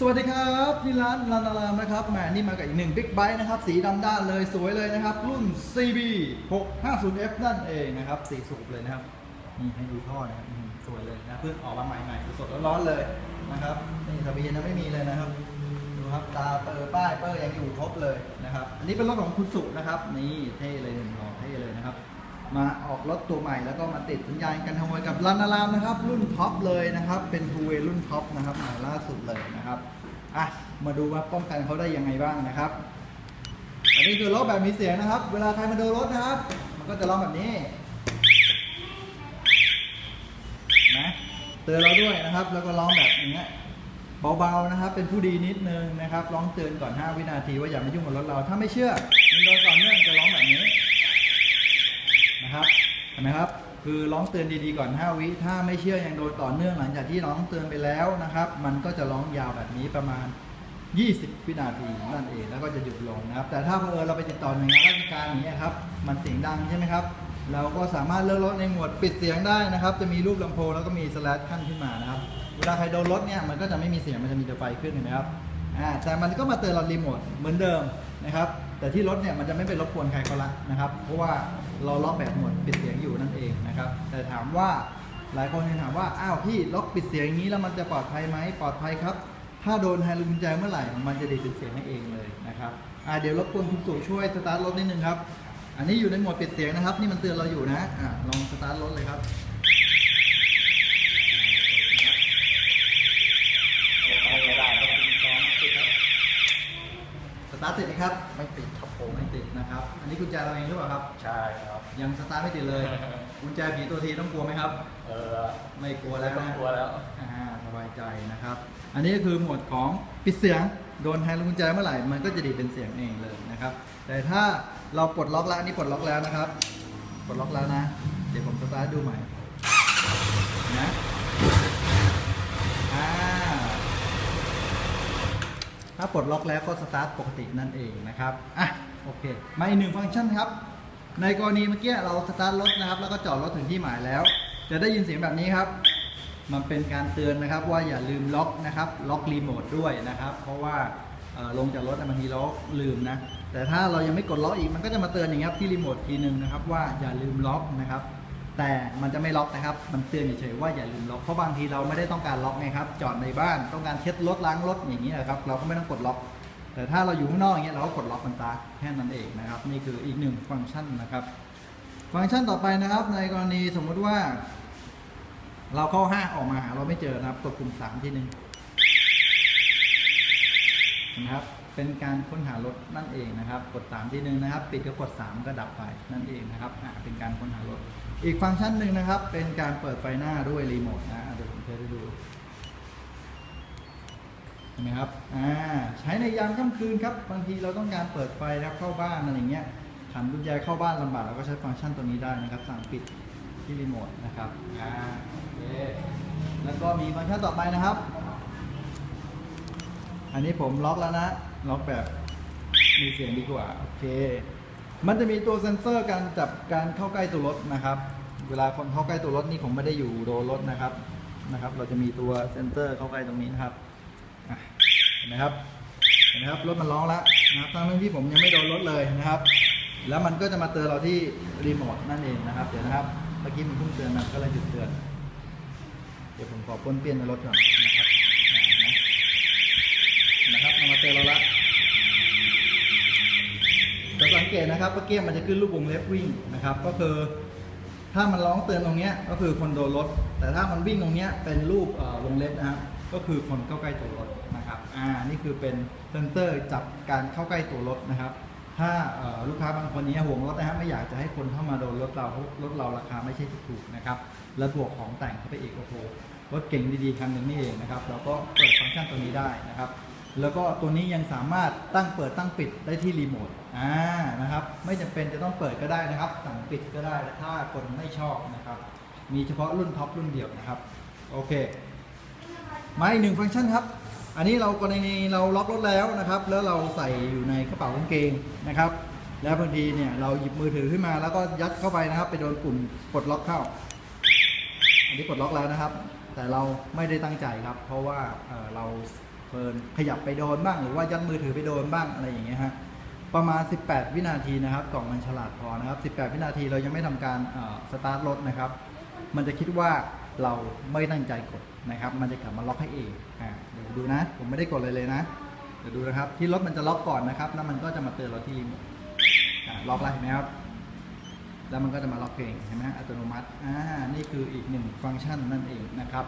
สวัสดีครับที่ร้านลานารามนะครับแหมนี่มากับอีกหนึ่งบิ๊กไบค์นะครับ สีดำด้านเลยสวยเลยนะครับ รุ่น CB 650F นั่นเองนะครับสีสูบเลยนะครับนี่ให้ดูท่อนะครับสวยเลยนะเพิ่งออกมาใหม่ๆสดๆร้อนๆเลยนะครับนี่ทะเบียนยังไม่มีเลยนะครับดูครับตาเปอร์ป้ายเปอร์ยังอยู่ครบเลยนะครับ อันนี้เป็นรถของคุณสุนะครับ นี่เท่เลยหนึ่งหล่อเท่เลยนะครับ มาออกรถตัวใหม่แล้วก็มาติดสัญญาณกันขโมยกับลันนารามนะครับ รุ่นท็อปเลยนะครับ เป็นทูเวรุ่นท็อปนะครับใหม่ล่าสุดเลยนะครับอะมาดูว่าป้องกันเขาได้ยังไงบ้างนะครับ อันนี้คือรถแบบมีเสียงนะครับ เวลาใครมาดูรถนะครับ มันก็จะร้องแบบนี้นะเตือนเราด้วยนะครับ แล้วก็ร้องแบบอย่างเงี้ยเบาๆนะครับ เป็นผู้ดีนิดนึงนะครับ ร้องเตือนก่อน 5 วินาทีว่าอย่ามายุ่งกับรถเรา ถ้าไม่เชื่อมันโดนต่อเนื่องจะร้องแบบนี้ นะครับเห็นไหมครับ คือร้องเตือนดีๆก่อน 5 วิถ้าไม่เชื่อยังโดนต่อเนื่องหลังจากที่ร้องเตือนไปแล้วนะครับ มันก็จะร้องยาวแบบนี้ประมาณ 20 วินาทีนั่นเองแล้วก็จะหยุดลงนะครับ แต่ถ้าเผอิญเราไปติดต่อหน่วยงานราชการอย่างเงี้ยครับมันเสียงดังใช่ไหมครับเราก็สามารถเลือกรถในหมวดปิดเสียงได้นะครับ จะมีรูปลำโพงแล้วก็มีสแลชขั้นขึ้นมานะครับ เวลาใครโดนรถเนี่ยมันก็จะไม่มีเสียงมันจะมีแต่ไฟขึ้นเห็นไหมครับอ่าแต่มันก็มาเตือนเรารีโมทเหมือนเดิมนะครับ แต่ที่รถเนี่ยมันจะไม่ไปรบกวนใครเขาละนะครับ เพราะว่าเราล็อกแบบหมดปิดเสียงอยู่นั่นเองนะครับ แต่ถามว่าหลายคนยังถามว่าอ้าวพี่ล็อกปิดเสียงอย่างนี้แล้วมันจะปลอดภัยไหมปลอดภัยครับ ถ้าโดนไฮลูกกุญแจเมื่อไหร่มันจะดีดป็นเสียงให้เองเลยนะครับอ่าเดี๋ยวรบกวนคุณสู่ช่วยสตาร์ทรถนิดนึงครับ อันนี้อยู่ในโหมดปิดเสียงนะครับ นี่มันเตือนเราอยู่นะอ่าลองสตาร์ทรถเลยครับ ไม่ได้ครับ ส ตาร์ทติดไหมครับ ไม่ติดครับผมไม่ติดนะครับ อันนี้กุญแจเราเองหรือเปล่าครับ ใช่ครับ ยังสตาร์ทไม่ติดเลย กุญแจผีตัวทีต้องกลัวไหมครับ เออ ไม่กลัวแล้วไม่ต้นะองกลัวแล้ว อ่า สบายใจนะครับ อันนี้ก็คือหมวดของปิดเสียง โดนแฮนด์กุญแจเมื่อไหร่ มันก็จะดีดเป็นเสียงเองเลยนะครับ แต่ถ้าเราปลดล็อกแล้ว อันนี้ปลดล็อกแล้วนะครับ ปลดล็อกแล้วนะ เดี๋ยวผมสตาร์ทดูใหม่ นะ อ่า ถ้าปลดล็อกแล้วก็สตาร์ทปกตินั่นเองนะครับอะโอเคมาอีกหนึ่งฟังก์ชันครับ ในกรณีเมื่อกี้เราสตาร์ทรถนะครับ แล้วก็จอดรถถึงที่หมายแล้ว จะได้ยินเสียงแบบนี้ครับ มันเป็นการเตือนนะครับว่าอย่าลืมล็อกนะครับล็อกรีโมทด้วยนะครับ เพราะว่าลงจากรถบางทีเราลืมนะแต่ถ้าเรายังไม่กดล็อกอีกมันก็จะมาเตือนอย่างเงี้ครับที่รีโมททีหนึ่งนะครับว่าอย่าลืมล็อกนะครับ แต่มันจะไม่ล็อกนะครับ มันเตือนเฉยๆว่าอย่าลืมล็อก เพราะบางทีเราไม่ได้ต้องการล็อกไงครับ จอดในบ้านต้องการเช็ดรถล้างรถอย่างนี้นะครับ เราก็ไม่ต้องกดล็อก แต่ถ้าเราอยู่ข้างนอกอย่างเงี้ยเราก็กดล็อกมันซะแค่นั้นเองนะครับ นี่คืออีกหนึ่งฟังก์ชันนะครับ ฟังก์ชันต่อไปนะครับ ในกรณีสมมุติว่า เราเข้าห้างออกมาหาเราไม่เจอนะครับ กดปุ่มสามทีหนึ่งนะครับ เป็นการค้นหารถนั่นเองนะครับ กดสามทีหนึ่งนะครับ ปิดก็กดสามก็ดับไปนั่นเองนะครับอ่าเป็นการค้นหารถ อีกฟังก์ชันหนึ่งนะครับ เป็นการเปิดไฟหน้าด้วยรีโมทนะเดี๋ยวผมเทสให้ดูเห็นไหมครับอ่าใช้ในยามค่ำคืนครับ บางทีเราต้องการเปิดไฟแล้วเข้าบ้านอะไรอย่างเงี้ยขันกุญแจเข้าบ้านลำบากเราก็ใช้ฟังก์ชันตัวนี้ได้นะครับ สั่งปิดที่รีโมทนะครับอ่าโอเคแล้วก็มีฟังก์ชันต่อไปนะครับ อันนี้ผมล็อกแล้วนะ ล็อกแบบมีเสียงดีกว่า โอเค มันจะมีตัวเซ็นเซอร์การจับการเข้าใกล้ตัวรถนะครับ เวลาคนเข้าใกล้ตัวรถนี่ผมไม่ได้อยู่โดนรถนะครับนะครับ เราจะมีตัวเซ็นเซอร์เข้าใกล้ตรงนี้นะครับเห็นไหมครับเห็นไหมครับรถมันร้องแล้วนะครับทั้งที่ผมยังไม่โดนรถเลยนะครับ แล้วมันก็จะมาเตือนเราที่รีโมทนั่นเองนะครับเดี๋ยวนะครับเมื่อกี้มันเพิ่งเตือนมันก็เลยหยุดเตือนเดี๋ยวผมขอป้นเปี้ยนในรถก่อนนะครับอ่านะนะครับ มาเตือนเราละจะสังเกตนะครับเมื่อกี้มันจะขึ้นรูปวงเล็บวิ่งนะครับ ก็คือถ้ามันร้องเตือนตรงนี้ก็คือคนโดนรถ แต่ถ้ามันวิ่งตรงนี้เป็นรูปวงเล็บนะครับก็คือคนเข้าใกล้ตัวรถนะครับ อ่า นี่คือเป็นเซนเซอร์จับการเข้าใกล้ตัวรถนะครับ ถ้าลูกค้าบางคนนี้ห่วงรถนะครับไม่อยากจะให้คนเข้ามาโดนรถเราเพราะรถเราราคาไม่ใช่ถูกๆนะครับ แล้วบวกของแต่งเข้าไปอีกโอ้โหรถเก่งดีๆคันหนึ่งนี่เองนะครับ เราก็เปิดฟังก์ชันตัวนี้ได้นะครับ แล้วก็ตัวนี้ยังสามารถตั้งเปิดตั้งปิดได้ที่รีโมทอ่านะครับ ไม่จำเป็นจะต้องเปิดก็ได้นะครับ สั่งปิดก็ได้ถ้าคนไม่ชอบนะครับ มีเฉพาะรุ่นท็อปรุ่นเดียวนะครับ โอเค มาอีกหนึ่งฟังก์ชันครับ อันนี้เรากรณีเราล็อกรถแล้วนะครับ แล้วเราใส่อยู่ในกระเป๋ากางเกงนะครับ แล้วบางทีเนี่ยเราหยิบมือถือขึ้นมาแล้วก็ยัดเข้าไปนะครับ ไปโดนปุ่มปลดล็อกเข้า อันนี้ปลดล็อกแล้วนะครับ แต่เราไม่ได้ตั้งใจครับ เพราะว่าเอ่อเรา เฟินขยับไปโดนบ้าง หรือว่ายัดมือถือไปโดนบ้างอะไรอย่างเงี้ยฮะประมาณ 18 วินาทีนะครับกล่องมันฉลาดพอนะครับ 18 วินาทีเรายังไม่ทำการสตาร์ทรถนะครับ มันจะคิดว่าเราไม่ตั้งใจกดนะครับ มันจะกลับมาล็อกให้เองอ่าเดี๋ยวดูนะ ผมไม่ได้กดเลยเลยนะ เดี๋ยวดูนะครับ ที่รถมันจะล็อกก่อนนะครับ แล้วมันก็จะมาเตือนเราที่รีโมทล็อกแล้วเห็นไหมครับ แล้วมันก็จะมาล็อกเองเห็นไหมอัตโนมัติอ่านี่คืออีกหนึ่งฟังก์ชันนั่นเองนะครับ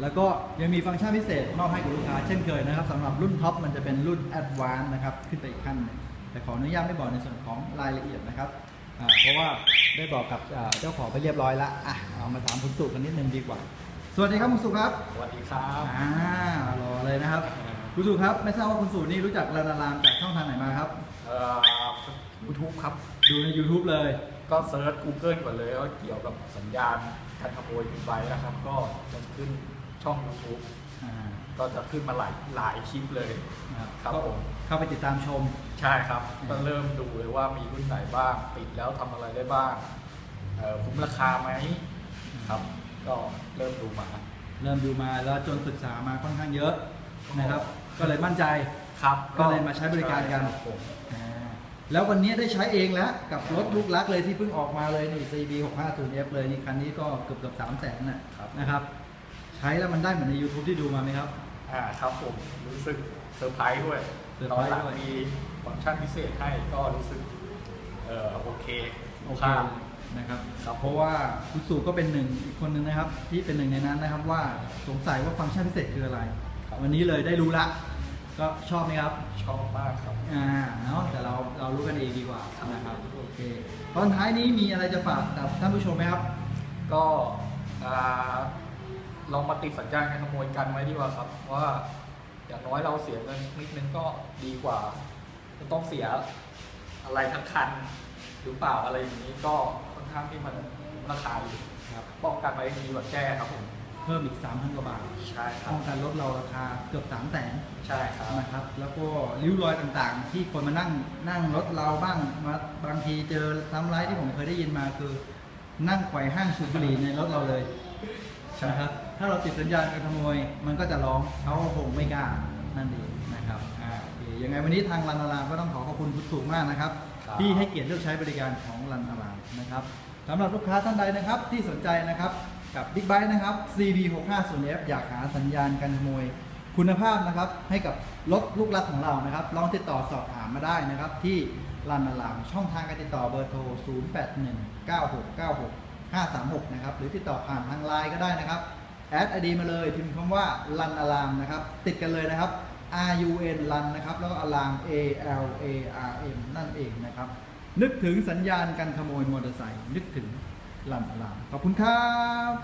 แล้วก็ยังมีฟังก์ชันพิเศษมอบให้กับลูกค้าเช่นเคยนะครับสำหรับรุ่นท็อปมันจะเป็นรุ่น Advanced นะครับขึ้นไปอีกขั้นหนึ่งแต่ขออนุญาตไม่บอกในส่วนของรายละเอียดนะครับอ่าเพราะว่าได้บอกกับอ่าเจ้าของไปเรียบร้อยแล้วอะเอามาถามคุณสุกันนิดนึงดีกว่า สวัสดีครับคุณสุครับสวัสดีครับอ่ารอเลยนะครับคุณสุครับไม่ทราบว่าคุณสุนี่รู้จักลานารามจากช่องทางไหนมาครับเอ่อยูทูบครับดูใน YouTube เลย ก็เซิร์ช Google ก่อนเลยว่าเกี่ยวกับสัญญาณการขโมยบิ๊กไบค์นะครับ ก็จะขึ้น ช่อง YouTube อ่าก็จะขึ้นมาหลายหลายคลิปเลย นะครับครับก็ผม เข้าไปติดตามชม ใช่ครับก็เริ่มดูเลยว่ามีรุ่นไหนบ้างติดแล้วทำอะไรได้บ้างเอ่อคุ้มราคาไหมครับ ก็เริ่มดูมาเริ่มดูมาแล้วจนศึกษามาค่อนข้างเยอะนะครับ ก็เลยมั่นใจ ครับก็เลยมาใช้บริการกัน ใช่คผมอ่าแล้ววันนี้ได้ใช้เองแล้ว กับรถลูกรักเลยที่เพิ่งออกมาเลยนี่ CB 650F เลยนี่คันนี้ก็เกือบเกือบสามแสนน่ะนะครับใช้แล้วมันได้เหมือนใน YouTube ที่ดูมาไหมครับ อ่าครับผมรู้สึกเซอร์ไพรส์ด้วยเซอร์ตไพอรนส์หลังด้วย มีฟังก์ชันพิเศษให้ก็รู้สึกเอ่อโอเคโอเคครับนะครับครับเพราะว่าคุณสู่ก็เป็นหนึ่งอีกคนหนึ่งนะครับ ที่เป็นหนึ่งในนั้นนะครับว่าสงสัยว่าฟังก์ชันพิเศษคืออะไรวันนี้เลยได้รู้ละ ก็ชอบไหมครับ ชอบมากครับ อ่าเนาะแต่เราเรารู้กันเองดีกว่านะครับโอเคตอนท้ายนี้มีอะไรจะฝากกับท่านผู้ชมไหมครับ ก็อ่า ลองมาติดสัญญาณการขโมยกันไว้ดีกว่าครับ ว่าอย่างน้อยเราเสียเงินนิดนึงก็ดีกว่าจะต้องเสียอะไรทั้งคันหรือเปล่าอะไรอย่างนี้ก็ค่อนข้างที่มันราคาอยู่ครับป้องกันไว้ดีกว่าแก้ครับผมเพิ่มอีก 3,000 กว่าบาทใช่ครัป้บองกันลดเราราคาเกือบ 3 0 0แสนใช่ครับนะครับ แล้วก็ริ้วรอยต่างๆ ที่คนมานั่งนั่งรถเราบ้างมาบางทีเจอซ้ำร้ายที่ผมเคยได้ยินมาคือ นั่งไขว่ห้างสูบบุหรี่ในรถเราเลยใช่นะครับถ้าเราติดสัญญาณการขโมยมันก็จะร้องเขาก็คงไม่กล้านั่นเองนะครับอ่าโอเคยังไงวันนี้ทางรันอารามก็ต้องขอขอบคุณคุณสุมากนะครับ ครับ ที่ให้เกียรติเลือกใช้บริการของรันอารามนะครับสำหรับลูกค้าท่านใดนะครับที่สนใจนะครับกับ Big b i t e นะครับ CB 6 5 0 F อยากหาสัญญาณการขโมยคุณภาพนะครับ ให้กับรถลูกรักของเรานะครับลองติดต่อสอบถามมาได้นะครับ ที่รันอารามช่องทางการติดต่อเบอร์โทร 536 นะครับ หรือติดต่อผ่านทางไลน์ก็ได้นะครับแอดไอดีมาเลยพิมพ์คำว่าลันอารามนะครับ ติดกันเลยนะครับ R U N ลันนะครับ แล้วก็อาราม A L A R M นั่นเองนะครับ นึกถึงสัญญาณการขโมยมอเตอร์ไซค์นึกถึงลันอารามขอบคุณครับ